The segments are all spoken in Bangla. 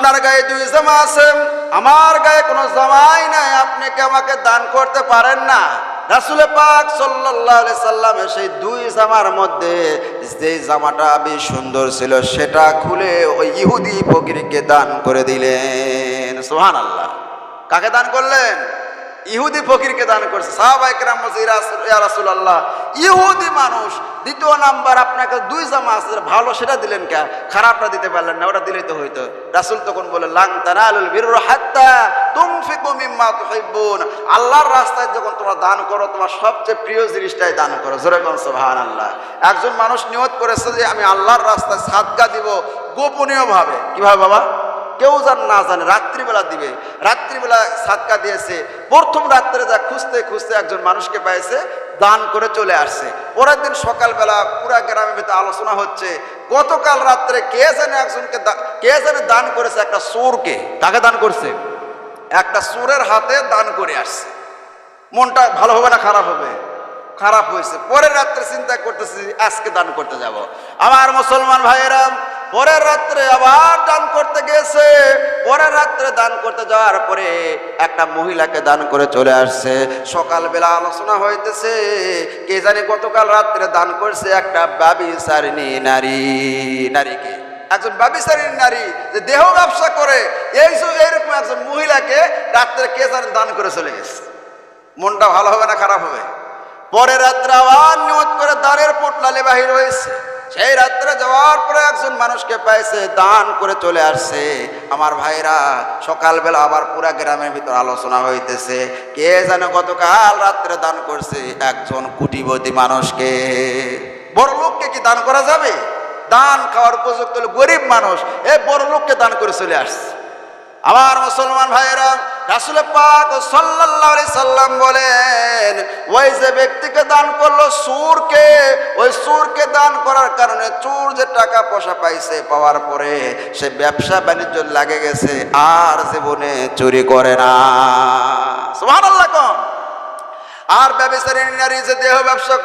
আপনার গায়ে দুই জামা আছে, আমার গায়ে কোনো জামাই নাই, আপনি কি আমাকে দান করতে পারেন না? রাসুলে পাক সাল্লাহ সাল্লাম সেই দুই জামার মধ্যে যে জামাটা বেশ সুন্দর ছিল, সেটা খুলে ওই ইহুদি ফকিরকে দান করে দিলেন। সোহান আল্লাহ কাকে দান করলেন? ইহুদি ফকিরকে দান করছে। সাহাবাই বলছে রাসূলুল্লাহ, ইহুদি মানুষ, দ্বিতীয় নাম্বার আপনাকে দুই জামা আছে ভালো সেটা দিলেন কে? খারাপটা দিতে পারলেন না, ওটা দিলেই তো হইতো। রাসুল তখন বলে লাং আল্লাহর রাস্তায় যখন তোমরা দান করো, তোমার সবচেয়ে প্রিয় জিনিসটাই দান করো। জোরে কোন সুবহানাল্লাহ। একজন মানুষ নিয়ত করেছে যে, আমি আল্লাহর রাস্তায় সাদকা দিব গোপনীয়ভাবে। কীভাবে বাবা? কেউ যেন না জানে, রাত্রিবেলা দিবে। রাত্রিবেলা সাতকা দিয়েছে। প্রথম রাত্রে যা খুঁজতে খুঁজতে একজন মানুষকে পেয়েছে দান করে চলে আসছে। পরের দিন সকালবেলা পুরা গ্রামের ভিতরে আলোচনা হচ্ছে, গতকাল রাত্রে কে জানে একজনকে কে জানে দান করেছে একটা সুরকে কাকে দান করছে? একটা সুরের হাতে দান করে আসছে। মনটা ভালো হবে না খারাপ হবে? খারাপ হয়েছে। পরের রাত্রে চিন্তা করতেছি, আজকে দান করতে যাব। আমার মুসলমান ভাইয়েরা পরের রাত্রে আবার দান করতে গেছে পরের রাত্রে দান করতে যাওয়ার পরে একটা মহিলাকে দান করে চলে আসছে। সকালবেলা আলোচনা হইতেছে, কে জানি গতকাল রাত্রে দান করছে একটা বাবি সারিনী নারী, নারীকে। একজন ব্যবিচারীর নারী যে দেহ ব্যবসা করে, এই যে এরকম একজন মহিলাকে রাত্রে কে জানি দান করে চলে গেছে। মনটা ভালো হবে না খারাপ হবে? পরে রাত্রে আবার নিয়ত করে দাঁড়ের পোটলালে বাহির হয়েছে। সেই রাত্রে যাওয়ার পরে একজন মানুষকে পাইছে, দান করে চলে আসছে। আমার ভাইরা, সকালবেলা আবার পুরা গ্রামের ভিতর আলোচনা হইতেছে। কে যেন গতকাল রাত্রে দান করছে একজন কুটিপতি মানুষকে। বড় লোককে কি দান করা যাবে? দান খাওয়ার উপযুক্ত হলো গরিব মানুষ। এ বড় লোককে দান করে চলে আসছে। আমার মুসলমান ভাইয়েরা রাসুল পাক সাল্লাল্লাহু আলাইহি সাল্লাম বলেন, ওই যে ব্যক্তিকে দান করল সুরকে ওই সুরকে দান করার কারণে চুর যে টাকা পয়সা পাইছে পাওয়ার পরে সে ব্যবসা বাণিজ্য লাগে গেছে, আর জীবনে চুরি করে না। সুবহানাল্লাহ কোন। আর ব্যবসারী নারী যে দেহ ব্যবসা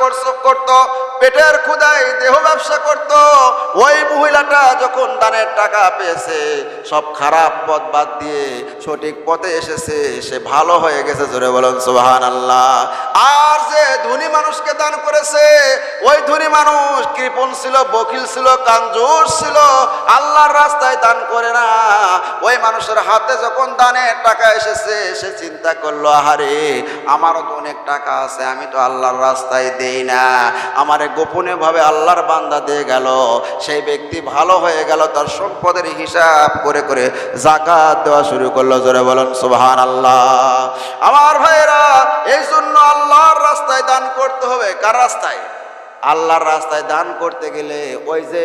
করতো, পেটের ক্ষুদায় দেহ ব্যবসা করত, ওই মহিলাটা যখন দানের টাকা পেয়েছে, সব খারাপ পথ বাদ দিয়ে সঠিক পথে এসেছে, সে ভালো হয়ে গেছে, জোরে বলুন সুবাহান আল্লাহ আর যে ধনী মানুষকে দান করেছে, ওই ধনী মানুষ কৃপণ ছিল, বকিল ছিল কাঞ্জুর ছিল, আল্লাহর রাস্তায় দান করে না। ওই মানুষের হাতে যখন দানের টাকা এসেছে, সে চিন্তা করল, আহারে, আমারও তো অনেক টাকা আছে, আমি তো আল্লাহর রাস্তায় দেই না। আমারে গোপনে ভাবে আল্লাহর বান্দা দিয়ে গেল। সেই ব্যক্তি ভালো হয়ে গেল, তার সম্পদের হিসাব করে করে জাকাত দেওয়া শুরু করল। জোরে বলেন সুবহান আল্লাহ আমার ভাইয়েরা এই জন্য আল্লাহর রাস্তায় দান করতে হবে। কার রাস্তায়? আল্লাহর রাস্তায় দান করতে গেলে ওই যে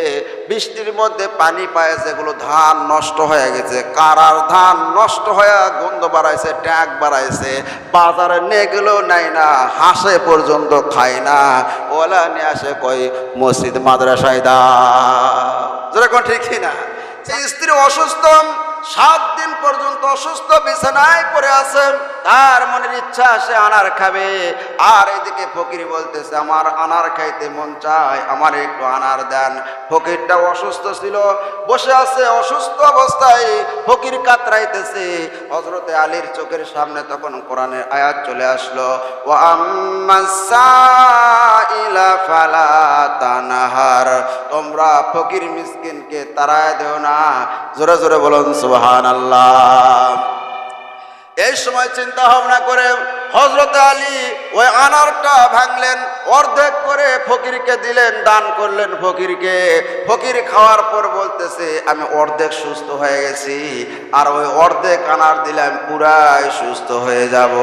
বৃষ্টির মধ্যে পানি পায় যেগুলো ধান নষ্ট হয়ে গেছে। কারার ধান নষ্ট হয়ে গন্ধ বাড়াইছে, ট্যাগ বাড়াইছে, বাজারে নিয়ে গেলেও নাই না, হাসে পর্যন্ত খায় না। ওলা নিয়ে আসে কই, মসজিদ, মাদ্রাসায় দা যেরকম ঠিকই না সেই স্ত্রী অসুস্থ সাত দিন পর্যন্ত অসুস্থ, বিছানায় পড়ে আছে। তার মনের ইচ্ছা, সে আনার খাবে। আর এদিকে ফকির বলতেছে, আমার আনার খাইতে মন চায়, আমার একটু আনার দেন। ফকিরটা অসুস্থ ছিল, বসে আছে অসুস্থ অবস্থায়। ফকির কাতরাইতেছে। হজরতে আলীর চোখের সামনে তখন কোরআনের আয়াত চলে আসলো। ও ফালা তানাহার। তোমরা ফকির মিসকিনকে তারায় দেও না। জোরে জোরে বলুন সুবহান আল্লাহ এই সময় চিন্তা ভাবনা করে হজরত আলী ওই আনারটা ভাঙলেন, অর্ধেক করে ফকিরকে দিলেন, দান করলেন ফকিরকে। ফকির খাওয়ার পর বলতেছে, আমি অর্ধেক সুস্থ হয়ে গেছি, আর ওই অর্ধেক আনার দিলে আমি পুরাই সুস্থ হয়ে যাব।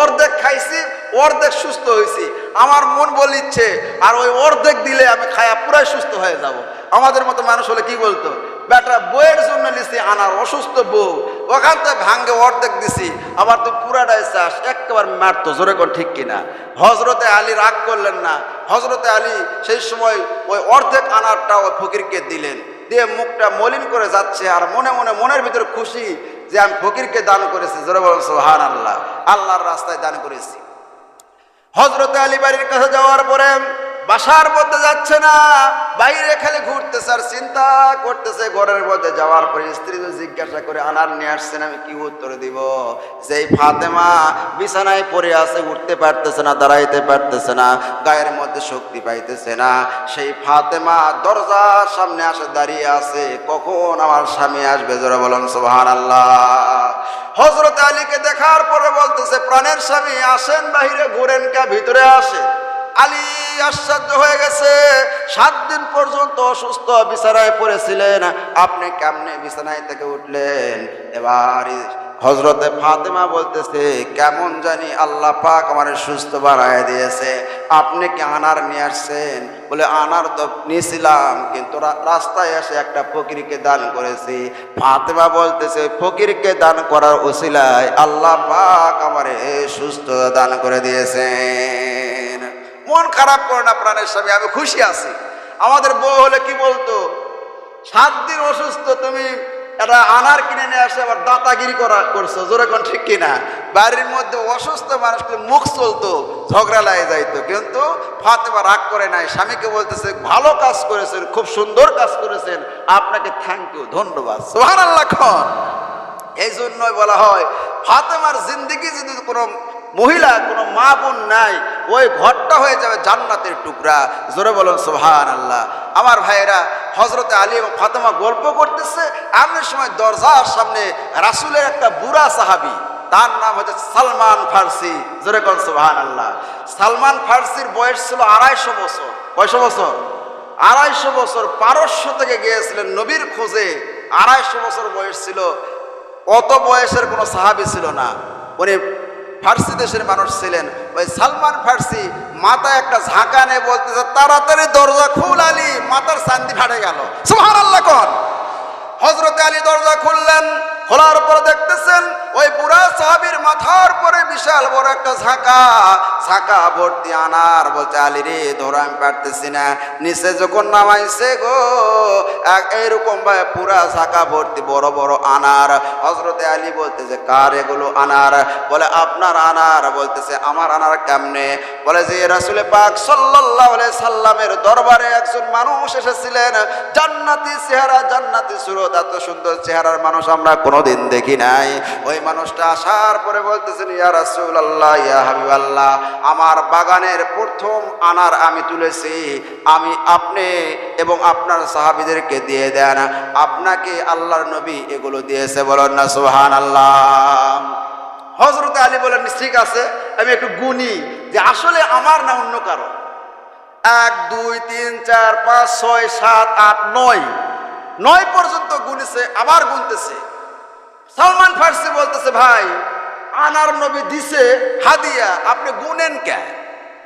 অর্ধেক খাইছি, অর্ধেক সুস্থ হয়েছি আমার মন বলিচ্ছে, আর ওই অর্ধেক দিলে আমি খায়া পুরাই সুস্থ হয়ে যাব। আমাদের মতো মানুষ হলে কি বলতো? বেটা, বইয়ের জন্য নিছি আনার অসুস্থ বউ। ওখান থেকে ভাঙ্গে অর্ধেক দিছি। আবার তুই পুরাটাই চাস, একেবারে মারতো, জোরে কর ঠিক কিনা? হজরতে আলী রাগ করলেন না। হজরতে আলী সেই সময় ওই অর্ধেক আনারটা ওই ফকিরকে দিলেন। দিয়ে মুখটা মলিন করে যাচ্ছে আর মনে মনে মনের ভিতরে খুশি যে আমি ফকিরকে দান করেছি, জোরে বলুন সোহান আল্লাহ আল্লাহর রাস্তায় দান করেছি। হজরত আলী বাড়ির কাছে যাওয়ার পরে বাসার মধ্যে যাচ্ছে না, বাইরে খালি ঘুরতেছে আর চিন্তা করতেছে ঘরের মধ্যে যাওয়ার পরে স্ত্রী জিজ্ঞাসা করে, আনার নিয়ে আসছেন, আমি কি উত্তর দিব? যেই ফাতেমা বিছানায় পড়ে আছে, উঠতে পারতেছে না, দাঁড়াইতে পারতেছে না, গায়ের মধ্যে শক্তি পাইতেছে না। সেই ফাতেমা দরজার সামনে আসে, দাঁড়িয়ে আছে, কখন আমার স্বামী আসবে? জোরে বলেন সোহান আল্লাহ হজরত আলীকে দেখার পরে বলতেছে, প্রাণের স্বামী আসেন, বাহিরে ঘুরেন কে, ভিতরে আসে আলী আশ্চর্য হয়ে গেছে। সাত দিন পর্যন্ত অসুস্থ বিছানায় পড়েছিলেন। আপনি কেমনে বিছানায় থেকে উঠলেন? এবার হজরতে ফাতেমা বলতেছে, কেমন জানি আল্লাহ পাক আমার সুস্থ বানায় দিয়েছে। আপনি কি আনার নিয়ে আসছেন? বলে, আনার তো নিয়েছিলাম, কিন্তু রাস্তায় এসে একটা ফকিরকে দান করেছি। ফাতেমা বলতেছে, ফকিরকে দান করার ওসিলায় আল্লাহ পাক আমার সুস্থ দান করে দিয়েছেন। মন খারাপ করে না প্রাণের স্বামী, আমি খুশি আছি। আমাদের বউ হলে কি বলতো? সাত দিন অসুস্থ, তুমি এটা আনার কিনে নিয়ে আসে আবার দাঁতাগিরি করা করছ, জোরে কোন ঠিক কিনা? বাড়ির মধ্যে অসুস্থ মানুষকে মুখ চলতো, ঝগড়া লাগে যাইতো। কিন্তু ফাতেমা রাগ করে নাই, স্বামীকে বলতেছে, ভালো কাজ করেছেন, খুব সুন্দর কাজ করেছেন, আপনাকে থ্যাংক ইউ ধন্যবাদ। সোহান আল্লাহ খান। এই জন্যই বলা হয়, ফাতেমার জিন্দিগি যদি কোনো মহিলা, কোনো মা বোন নাই, ওই ঘরটা হয়ে যাবে জান্নাতের টুকরা। জোরে বলুন সোহান আল্লাহ আমার ভাইয়েরা হজরতে আলী এবং ফাতেমা গল্প করতেছে এমন সময় দরজার সামনে রাসুলের একটা বুড়া সাহাবি, তার নাম হচ্ছে সালমান ফার্সি। জোরে কন সোহান আল্লাহ সালমান ফার্সির বয়স ছিল আড়াইশো বছর। কয়শো বছর? আড়াইশো বছর পারস্য থেকে গিয়েছিলেন নবীর খোঁজে। আড়াইশো বছর বয়স ছিল। অত বয়সের কোনো সাহাবি ছিল না। উনি ফার্সি দেশের মানুষ ছিলেন। ওই সালমান ফার্সি মাথায় একটা ঝাঁকা নিয়ে বলতেছে, তাড়াতাড়ি দরজা খুল আলী। মাথার শান্তি ফাটে গেল। সুহান আল্লাহ কর হজরত আলী দরজা খুললেন। খোলার পরে দেখতেছেন, ওই বুড়া সাহাবির মাথার পরে বিশাল বড় একটা ঝাঁকা। ঝাঁকা ভর্তি আনার বলছে, আলী রে, ধরো, আমি পারতেছি না। নিচে যখন নামাইছে গো এইরকম ভাবে পুরা ঝাঁকা ভর্তি বড় বড় আনার। হজরতে আলী বলতেছে, কার এগুলো আনার? বলে, আপনার আনার। বলতেছে, আমার আনার কেমনে? বলে, যে রাসুলে পাক আলাইহি সাল্লামের দরবারে একজন মানুষ এসেছিলেন। জান্নাতি চেহারা, জান্নাতি সুরত। এত সুন্দর চেহারার মানুষ আমরা কোনোদিন দেখি নাই। ওই মানুষটা আসার পরে বলতেছেন, ইয়া রাসূলুল্লাহ, ইয়া হাবিবাল্লাহ, আমার বাগানের প্রথম আনার আমি তুলেছি। আমি আপনি এবং আপনার সাহাবীদেরকে দিয়ে দেন। আপনাকে আল্লাহর নবী এগুলো দিয়েছে বলেন না, সুবহানাল্লাহ। হজরত আলী বলেন, ঠিক আছে, আমি একটু গুনি যে আসলে আমার না অন্য কারও? এক, দুই, তিন, চার, পাঁচ, ছয়, সাত, আট, নয়। নয় পর্যন্ত গুনেছে, আবার গুনতেছে। সালমান ফার্সি বলতেছে, ভাই, আনার নবী দিছে হাদিয়া, আপনি গুনেন কে?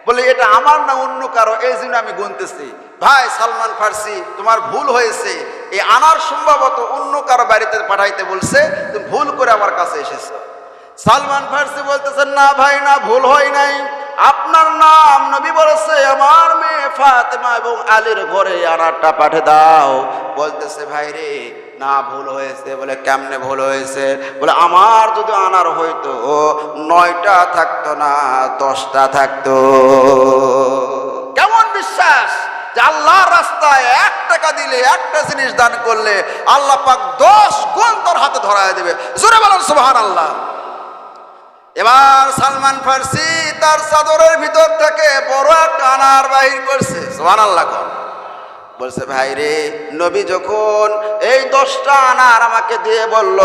বলে, এটা আমার না অন্য কারও, এই জন্য আমি গুনতেছি। ভাই, সালমান ফার্সি, তোমার ভুল হয়েছে। এই আনার সম্ভবত অন্য কারও বাড়িতে পাঠাইতে বলছে, তুমি ভুল করে আমার কাছে এসেছ। সালমান ফার্সি বলতেছেন না ভাই, না, ভুল হয় নাই। আপনার নাম নবী বলেছে, আমার মেয়ে ফাতেমা এবং আলীর ঘরে আনারটা পাঠে দাও। বলতেছে, ভাই রে, না, ভুল হয়েছে। বলে, কেমনে ভুল হয়েছে? বলে, আমার যদি আনার হইতো, নয়টা থাকতো না, দশটা থাকতো। কেমন বিশ্বাস যে আল্লাহর রাস্তায় এক টাকা দিলে, একটা জিনিস দান করলে আল্লাহ পাক দশ গুণ তোর হাতে ধরায় দেবে। জোরে বলেন সুবহান আল্লাহ এবার সালমান ফার্সি তার চাদরের ভিতর থেকে বড় একটা আনার বাহির করছে। সোহান আল্লাহ কর। বলছে, ভাই রে, নবী যখন এই দশটা আনার আমাকে দিয়ে বলল,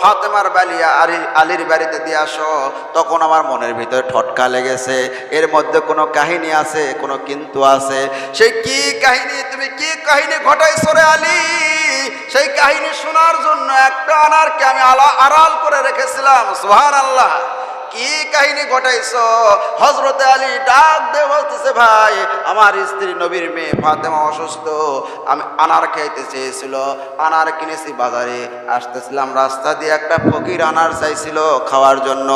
ফাতেমার বালিয়া আলী আলীর বাড়িতে দিয়ে আসো, তখন আমার মনের ভিতরে ঠটকা লেগেছে। এর মধ্যে কোনো কাহিনী আছে, কোনো কিন্তু আছে। সেই কি কাহিনী, তুমি কি কাহিনী ঘটাইছো রে আলী? সেই কাহিনী শোনার জন্য একটা আনারকে আমি আলা, আড়াল করে রেখেছিলাম সোহান আল্লাহ কি কাহিনী ঘটাইছ? হজরতে আলী ডাক দে বলতেছে, ভাই, আমার স্ত্রী নবীর মেয়ে ফাতেমা অসুস্থ। আমি আনার খাইতে চেয়েছিল, আনার কিনেছি বাজারে। আসতেছিলাম রাস্তা দিয়ে একটা ফকির আনার চাইছিল খাওয়ার জন্য।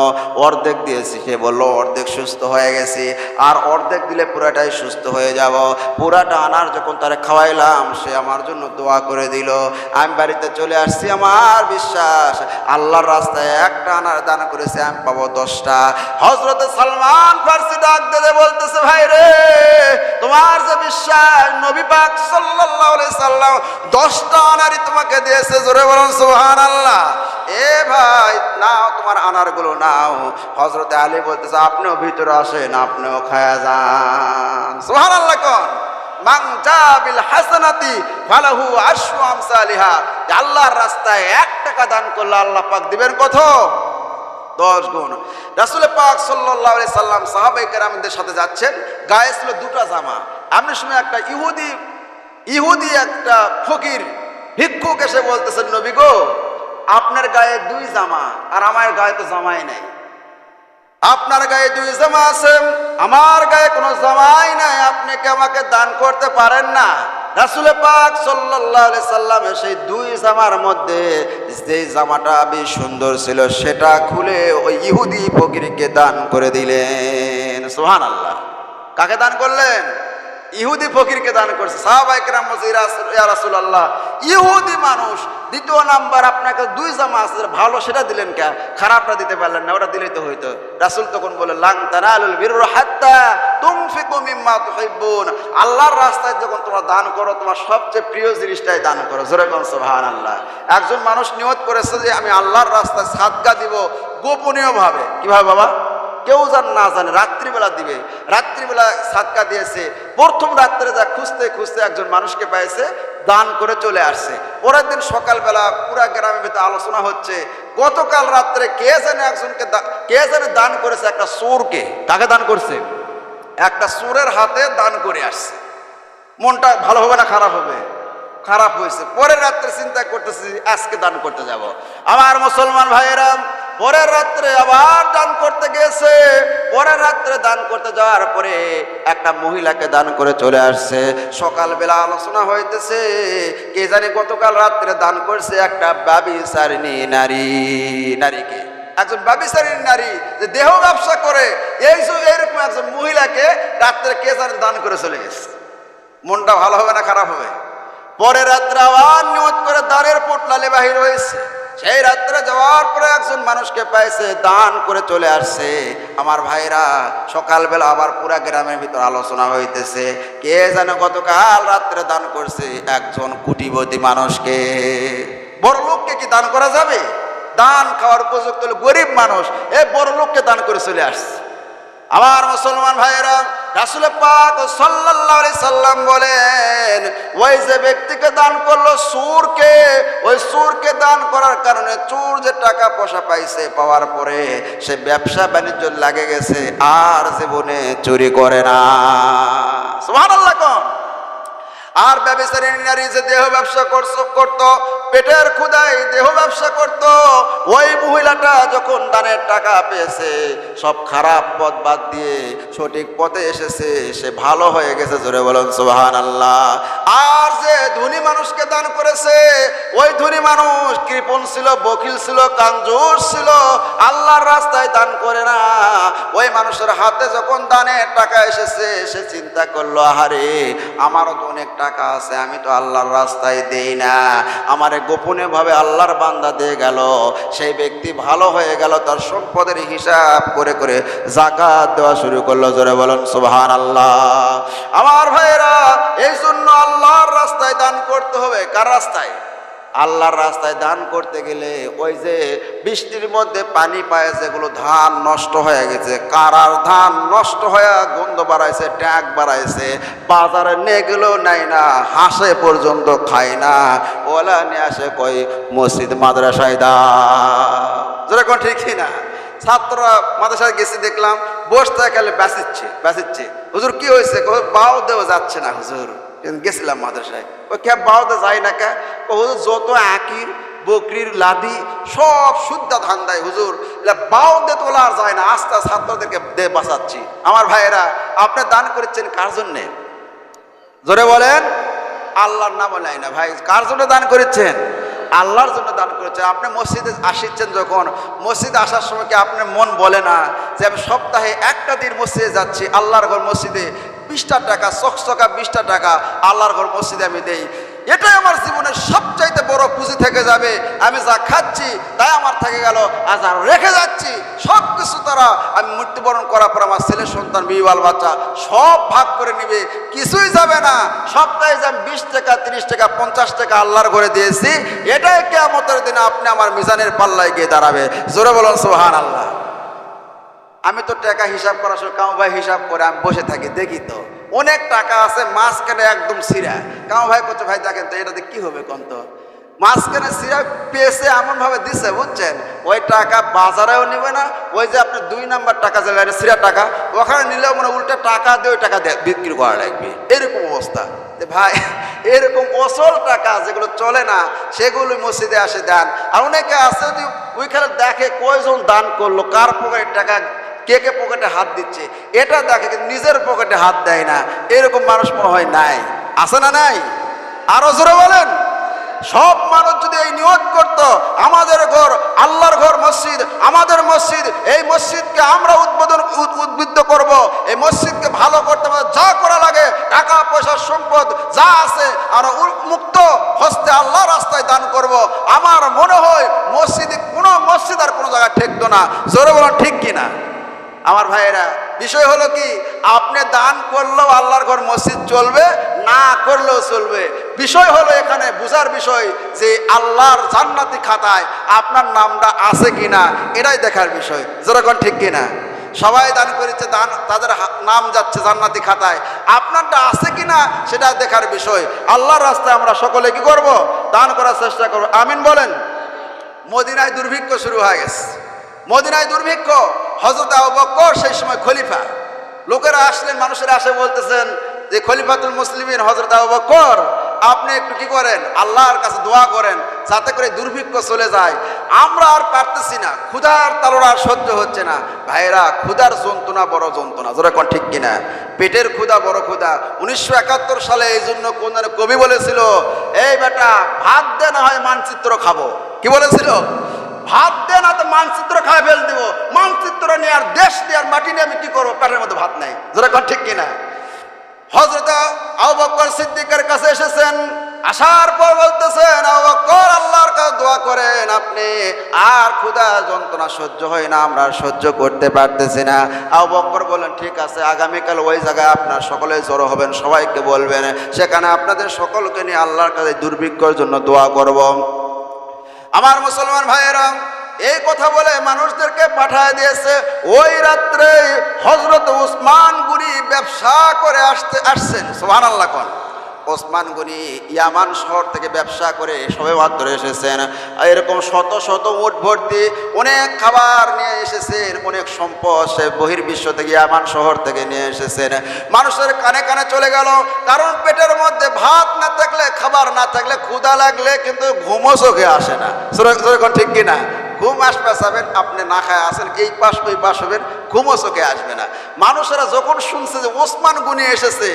অর্ধেক দিয়েছি। সে বলল, অর্ধেক সুস্থ হয়ে গেছে। আর অর্ধেক দিলে পুরাটাই সুস্থ হয়ে যাব। পুরাটা আনার যখন তারে খাওয়াইলাম, সে আমার জন্য দোয়া করে দিল। আমি বাড়িতে চলে আসছি, আমার বিশ্বাস। আল্লাহর রাস্তায় একটা আনার দান করেছে, আমি পাবো দশ দশটা। হজরতে সালমান ফার্সি ডাক দিতে বলতেছে, ভাই রে, তোমার যে বিশ্বাস, নবী পাক সাল্লাল্লাহু আলাইহি সাল্লাম দশটা নারী তোমাকে দিয়েছে, জোরে বলুন, সুবহানাল্লাহ। এ ভাই, নাও তোমার আনারগুলো, নাও। হজরতে আলী বলতেছে, আপনিও ভিতরে আসেন, আপনিও খায়া যান। সুবহানাল্লাহ কোন আল্লাহর রাস্তায় এক টাকা দান করলে আল্লাহ পাক দিবেন কত? দশ গুণ। রাসুল পাক আলাইহি সাল্লাম সাহাবাই কেরামদের সাথে যাচ্ছেন, গায়ে ছিল দুটো জামা। এমন শুনে একটা ইহুদি ইহুদি একটা ফকির, ভিক্ষুক এসে বলতেছেন, নবী গো, আপনার গায়ে দুই জামা, আর আমার গায়ে তো জামাই নাই। আপনার গায়ে দুই জামা আছে, আমার গায়ে কোনো জামাই নাই, আপনি কি আমাকে দান করতে পারেন না? রাসুলে পাক আলাইহি সাল্লামের সেই দুই জামার মধ্যে যে জামাটা বেশ সুন্দর ছিল, সেটা খুলে ওই ইহুদি ফকিরকে দান করে দিলেন। সোহান আল্লাহ কাকে দান করলেন? ইহুদি ফকিরকে দান করছে। সাহাবাইকরাম ইহুদি মানুষ, দ্বিতীয় নাম্বার আপনাকে দুই জামা আছে, ভালো সেটা দিলেন কে? খারাপটা দিতে পারলেন না, ওটা দিলেই তো হইতো। রাসুল তখন বলে লাং তানালুল বিরুর হাত্তা তুমফিকু তুহিব্বুন। আল্লাহর রাস্তায় যখন তোমরা দান করো, তোমার সবচেয়ে প্রিয় জিনিসটাই দান করো। জোরে কোন, সুবহানাল্লাহ। একজন মানুষ নিয়ত করেছে যে, আমি আল্লাহর রাস্তায় সাদকা দিব গোপনীয়ভাবে। কীভাবে বাবা? কেউ যেন না জানে, রাত্রিবেলা দিবে। রাত্রিবেলা সাদকা দিয়েছে। প্রথম রাত্রে যা খুঁজতে খুঁজতে একজন মানুষকে পেয়েছে দান করে চলে আসছে। পরের দিন সকালবেলা পুরা গ্রামের ভিতরে আলোচনা হচ্ছে, গতকাল রাত্রে কে জানে একজনকে কে জানে দান করেছে একটা চোরকে? কাকে দান করছে? একটা চোরের হাতে দান করে আসছে। মনটা ভালো হবে না খারাপ হবে? খারাপ হয়েছে। পরের রাত্রে চিন্তা করতেছি, আজকে দান করতে যাব। আমার মুসলমান ভাইয়েরা পরের রাত্রে আবার দান করতে গেছে পরের রাত্রে দান করতে যাওয়ার পরে একটা মহিলাকে দান করে চলে আসছে। সকালবেলা আলোচনা হইতেছে, কে জানি গতকাল রাত্রে দান করছে একটা বাবি সারিনী নারী, নারীকে। একজন ব্যবসায়ী নারী যে দেহ ব্যবসা করে, এই এরকম একজন মহিলাকে রাত্রে কে জানে দান করে চলে গেছে। মনটা ভালো হবে না খারাপ হবে? পরে রাত্রে আবার নিয়ত করে দাঁড়ের পোটলালে বাহির হয়েছে। সেই রাত্রে যাওয়ার পরে একজন মানুষকে পাইছে, দান করে চলে আসছে। আমার ভাইরা, সকালবেলা আবার পুরা গ্রামের ভিতর আলোচনা হইতেছে, কে যেন গতকাল রাত্রে দান করছে একজন কুটিপতি মানুষকে। বড় লোককে কি দান করা যাবে? দান খাওয়ার উপযুক্ত হলো গরিব মানুষ, এ বড় লোককে দান করে চলে আসছে। আমার মুসলমান ভাইয়েরা রাসুল পাক সাল্লাল্লাহু আলাইহি সাল্লাম বলেন, ওই যে ব্যক্তিকে দান করল সুরকে ওই সুরকে দান করার কারণে চোর যে টাকা পয়সা পাইছে পাওয়ার পরে সে ব্যবসা বাণিজ্য লাগে গেছে, আর জীবনে চুরি করে না। সুবহানাল্লাহ কোন। আর ব্যবসায়ী নারী যে দেহ ব্যবসা করত, পেটের ক্ষুদায় দেহ ব্যবসা করত, ওই মহিলাটা যখন দানের টাকা পেয়েছে, সব খারাপ পথ বাদ দিয়ে সঠিক পথে এসেছে, সে ভালো হয়ে গেছে, জোরে বলুন সুবাহান আল্লাহ আর যে ধনী মানুষকে দান করেছে, ওই ধনী মানুষ কৃপণ ছিল, বকিল ছিল কাঞ্জুর ছিল, আল্লাহর রাস্তায় দান করে না। ওই মানুষের হাতে যখন দানের টাকা এসেছে, সে চিন্তা করল, আহারে, আমারও তো অনেক টাকা আছে, আমি তো আল্লাহর রাস্তায় দেই না। আমারে গোপনে ভাবে আল্লাহর বান্দা দিয়ে গেল। সেই ব্যক্তি ভালো হয়ে গেল, তার সম্পদের হিসাব করে করে জাকাত দেওয়া শুরু করল। জোরে বলেন সুবহান আল্লাহ আমার ভাইয়েরা, এই জন্য আল্লাহর রাস্তায় দান করতে হবে। কার রাস্তায়? আল্লাহর রাস্তায় দান করতে গেলে ওই যে বৃষ্টির মধ্যে পানি পায় যেগুলো ধান নষ্ট হয়ে গেছে, কারার ধান নষ্ট হয়ে গন্ধ বাড়াইছে, ট্যাগ বাড়াইছে, বাজারে নিয়ে গেলেও নাই না, হাসে পর্যন্ত খায় না। ওলা নিয়ে আসে কই, মসজিদ, মাদ্রাসায় দা। যেরকম ঠিকই না? ছাত্ররা মাদ্রাসায় গেছি, দেখলাম, বসতে গেলে বেসিচ্ছে বেসিচ্ছে হুজুর কি হয়েছে বাও দেও যাচ্ছে না, হুজুর। গেছিলাম মাদ্রাসায় ও কে বাউতে যায় না কে ও হুজুর যত আকির বকরির লাদি সব শুদ্ধ ধান দেয় হুজুর এলা বাউ তোলা আর যায় না আস্তে ছাত্রদেরকে দে বাঁচাচ্ছি আমার ভাইয়েরা আপনি দান করেছেন কার জন্যে জোরে বলেন আল্লাহর নাম নাই না ভাই কার জন্য দান করেছেন আল্লাহর জন্য দান করেছেন আপনি মসজিদে আসিচ্ছেন যখন, মসজিদে আসার সময় কি আপনার মন বলে না যে আমি সপ্তাহে একটা দিন মসজিদে যাচ্ছি, আল্লাহর ঘর মসজিদে? বিশটা টাকা, চকচকা বিশটা টাকা আল্লাহর ঘর মসজিদে আমি দেই। এটাই আমার জীবনের সবচাইতে বড় পুঁজি থেকে যাবে। আমি যা খাচ্ছি, তাই আমার থেকে গেল। আর রেখে যাচ্ছি সব কিছু তারা আমি মৃত্যুবরণ করার পর আমার ছেলে, সন্তান বিবাল বাচ্চা সব ভাগ করে নিবে। কিছুই যাবে না। সপ্তাহে যে আমি বিশ টাকা, তিরিশ টাকা, পঞ্চাশ টাকা আল্লাহর ঘরে দিয়েছি, এটাই কেমতের দিনে আপনি আমার মিজানের পাল্লায় গিয়ে দাঁড়াবে। জোরে বলুন সোহান আল্লাহ আমি তো টাকা হিসাব করার সময় কাউ ভাই হিসাব করে আমি বসে থাকি, দেখি তো। অনেক টাকা আছে, মাঝখানে একদম সিরা। কাউ ভাই করছে ভাই দেখেন তো, এটাতে কি হবে কোন তো? মাঝখানে সিরা পেয়েছে এমন ভাবে দিছে, বুঝছেন? ওই টাকা বাজারেও নিবে না, ওই যে আপনি দুই নাম্বার টাকা যে সিরা টাকা, ওখানে নিলেও মানে উল্টে টাকা দিয়ে ওই টাকা বিক্রি করা লাগবে। এরকম অবস্থা। ভাই, এরকম অসল টাকা যেগুলো চলে না সেগুলো মসজিদে আসে দেন। আর অনেকে আছে যে ওইখানে দেখে কয়জন দান করল, কার পকেটে টাকা কে কে পকেটে হাত দিচ্ছে? এটা দেখে কিন্তু নিজের পকেটে হাত দেয় না। এরকম মানুষ মনে হয় নাই। আছে না নাই? আরও জোরে বলেন। সব মানুষ যদি এই নিয়োগ করত, আমাদের ঘর, আল্লাহর ঘর মসজিদ, আমাদের মসজিদ, এই মসজিদকে আমরা উদ্বোধন, উদ- উদ্বুদ্ধ করব। এই মসজিদকে ভালো করতে হবে যা করা লাগে, টাকা, পয়সা, সম্পদ, যা আছে, আর মুক্ত হস্তে আল্লাহ রাস্তায় দান করব। আমার মনে হয় মসজিদে কোনো মসজিদ আর কোনো জায়গায় ঠেকতো না। জোরে বলো ঠিক কিনা? আমার ভাইয়েরা, বিষয় হলো কি? আপনি দান করলেও আল্লাহর ঘর মসজিদ চলবে, না করলেও চলবে। বিষয় হলো এখানে বুঝার বিষয় যে আল্লাহর জান্নাতি খাতায় আপনার নামটা আছে কিনা, এটাই দেখার বিষয়। যেরকম ঠিক কিনা? সবাই দান করেছে, দান, তাদের নাম যাচ্ছে জান্নাতি খাতায়। আপনারটা আছে কিনা, সেটা দেখার বিষয়। আল্লাহর রাস্তায় আমরা সকলে কি করব? দান করার চেষ্টা করব। আমিন বলেন। মদিনায় দুর্ভিক্ষ শুরু হয়ে গেছে। মদিনায় দুর্ভিক্ষ। হজরত আবু বক্কর সেই সময় খলিফা। লোকেরা আসলেন, মানুষেরা আসে বলতেছেন যে, খলিফাতুল মুসলিমিন হজরত আবু বক্কর আপনি একটু কি করেন? আল্লাহর কাছে দোয়া করেন যাতে করে দুর্ভিক্ষ চলে যায়। আমরা আর পারতেছি না, ক্ষুধার আর সহ্য হচ্ছে না। ভাইরা ক্ষুধার যন্ত্রণা বড় যন্ত্রণা যেটা কোন ঠিক কিনা? পেটের ক্ষুধা বড় ক্ষুধা। উনিশশো একাত্তর সালে এই জন্য কোন কবি বলেছিল, এই বেটা, ভাত দে না হয় মানচিত্র খাব। কি বলেছিল? ভাত দে না তো মানচিত্র খাই ফেল দিব। মানচিত্র নিয়ে আর দেশ নিয়ে আর মাটি নিয়ে আমি কি করব? পেটের মধ্যে ভাত নাই। যেটা ঠিক কিনা? হজরত আবু বকর সিদ্দিকের কাছে এসেছেন। আসার পর বলতেছেন, আবু আল্লাহর কাছে দোয়া করেন আপনি। আর ক্ষুধা যন্ত্রণা সহ্য হয় না, আমরা সহ্য করতে পারতেছি না। আবু বলেন ঠিক আছে, আগামীকাল ওই জায়গায় আপনার সকলে জড়ো হবেন, সবাইকে বলবেন। সেখানে আপনাদের সকলকে নিয়ে আল্লাহর কাছে দুর্ভিক্ষর জন্য দোয়া করব। আমার মুসলমান ভাইয়েরা, এই কথা বলে মানুষদেরকে পাঠায় দিয়েছে, ওই রাত্রে হজরত উসমান গুরি ব্যবসা করে আসতে, আসছেন সোহান আল্লাহ ওসমান গনি ইয়ামান শহর থেকে ব্যবসা করে সবে মাত্র এসেছেন। এরকম শত শত উট ভর্তি অনেক খাবার নিয়ে এসেছেন, অনেক সম্পদ সে বহির্বিশ্ব থেকে ইয়ামান শহর থেকে নিয়ে এসেছেন। মানুষের কানে কানে চলে গেল, কারণ পেটের মধ্যে ভাত না থাকলে, খাবার না থাকলে ক্ষুধা লাগলে কিন্তু ঘুমো চোখে আসে না। সেরকম ঠিক কিনা ঘুম আসবে যাবেন আপনি না খায় আসেন এই পাশ ওই পাশ হবেন, ঘুমও চোখে আসবে না। মানুষেরা যখন শুনছে যে ওসমান গুনি এসেছে,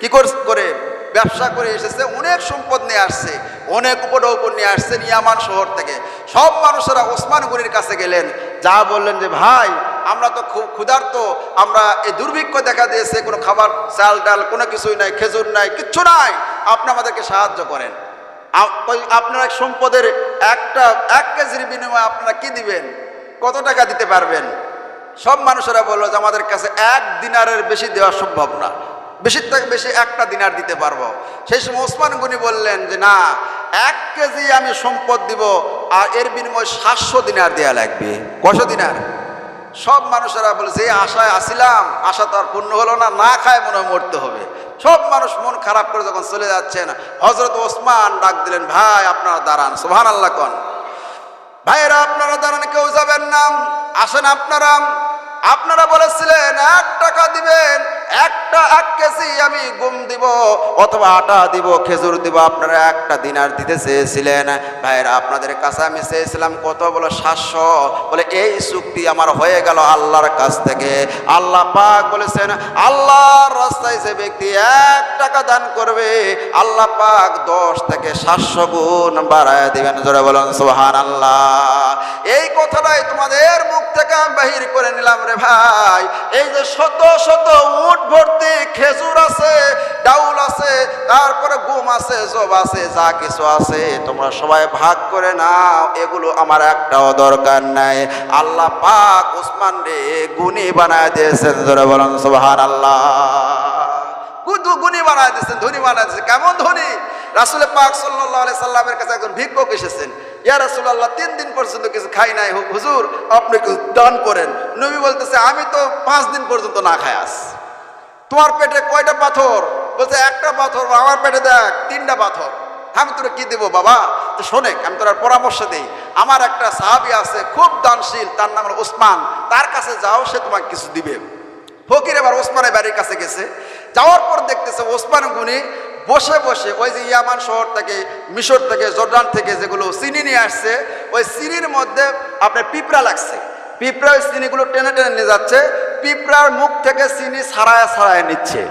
কি করে? ব্যবসা করে এসেছে, অনেক সম্পদ নিয়ে আসছে, অনেক উপর নিয়ে আসছে নিয়ামান শহর থেকে। সব মানুষেরা ওসমান গনির কাছে গেলেন, যা বললেন যে, ভাই, আমরা তো খুব ক্ষুধার্ত, আমরা এই দুর্ভিক্ষ দেখা দিয়েছে, কোনো খাবার, চাল, ডাল, কোনো কিছুই নাই, খেজুর নাই, কিচ্ছু নাই, আপনি আমাদেরকে সাহায্য করেন। আপনার সম্পদের একটা, এক কেজির বিনিময়ে আপনারা কি দিবেন? কত টাকা দিতে পারবেন? সব মানুষেরা বলল যে, আমাদের কাছে এক দিনারের বেশি দেওয়া সম্ভব না। বেশির থেকে বেশি একটা দিনার দিতে পারব। সেই সময় ওসমান গনি বললেন যে, না, এক কেজি আমি সম্পদ দিব আর এর বিনিময়ে সাতশো দিনার দেওয়া লাগবে। কশো দিনার? সব মানুষেরা বলে, যে আশায় আসিলাম, আশা তো আর পূর্ণ হলো না না খায় মনে মরতে হবে। সব মানুষ মন খারাপ করে যখন চলে যাচ্ছেন হজরত ওসমান ডাক দিলেন, ভাই, আপনারা দাঁড়ান সোহান আল্লাহ কন। ভাইয়েরা, আপনারা দাঁড়ান, কেউ যাবেন না, আসেন আপনারা। আপনারা বলেছিলেন, এক টাকা দিবেন একটা এক কেজি আমি গুম দিব অথবা আটা দিব, খেজুর দিব, আপনারা একটা দিনার দিতে চেয়েছিলেন। ভাইয়েরা, আপনাদের কাছে আমি চেয়েছিলাম কত? বলে সাতশো। বলে, এই চুক্তি আমার হয়ে গেল আল্লাহর কাছ থেকে। আল্লাহ পাক বলেছেন, আল্লাহর রাস্তায় যে ব্যক্তি এক টাকা দান করবে, আল্লাহ পাক দশ থেকে সাতশো গুণ বাড়ায় দিবেন। জোরে বলেন সোহান আল্লাহ এই কথাটাই তোমাদের মুখ থেকে আমি বাহির করে নিলাম রে ভাই। এই যে শত শত উট মুঠ ভর্তি, খেজুর আছে, ডাউল আছে, তারপরে গুম আছে, জব আছে, যা কিছু আছে, তোমরা সবাই ভাগ করে নাও, এগুলো আমার একটাও দরকার নাই। আল্লাহ পাক উসমান রে গুণী বানায় দিয়েছেন ধরে বলেন সুবহান আল্লাহ গুণী বানায় দিয়েছেন, ধনী বানায় দিয়েছেন, কেমন ধনী? রাসুল পাক সাল্লাহ সাল্লামের কাছে একজন ভিক্ষক এসেছেন। ইয়া রাসুল্লাহ তিন দিন পর্যন্ত কিছু খাই নাই, হুজুর, আপনি কিছু দান করেন। নবী বলতেছে, আমি তো পাঁচ দিন পর্যন্ত না খাই আস তোমার পেটে কয়টা পাথর? বলছে, একটা পাথর, আমার পেটে দেখ, তিনটা পাথর। আমি তোরা কি দেবো বাবা? তো শোনে, আমি তোর পরামর্শ দিই। আমার একটা সাহাবি আছে, খুব দানশীল, তার নাম ওসমান তার কাছে যাও, সে তোমাকে কিছু দিবে। ফকির এবার ওসমানের বাড়ির কাছে গেছে। যাওয়ার পর দেখতেছে ওসমান গুনি বসে বসে ওই যে ইয়ামান শহর থেকে, মিশর থেকে, জর্ডান থেকে যেগুলো চিনি নিয়ে আসছে, ওই চিনির মধ্যে আপনার পিঁপড়া লাগছে। পিঁপড়া ওই চিনিগুলো টেনে টেনে নিয়ে যাচ্ছে পিঁপড়ার মুখ থেকে চিনি ছাড়ায় ছাড়ায় নিচ্ছে।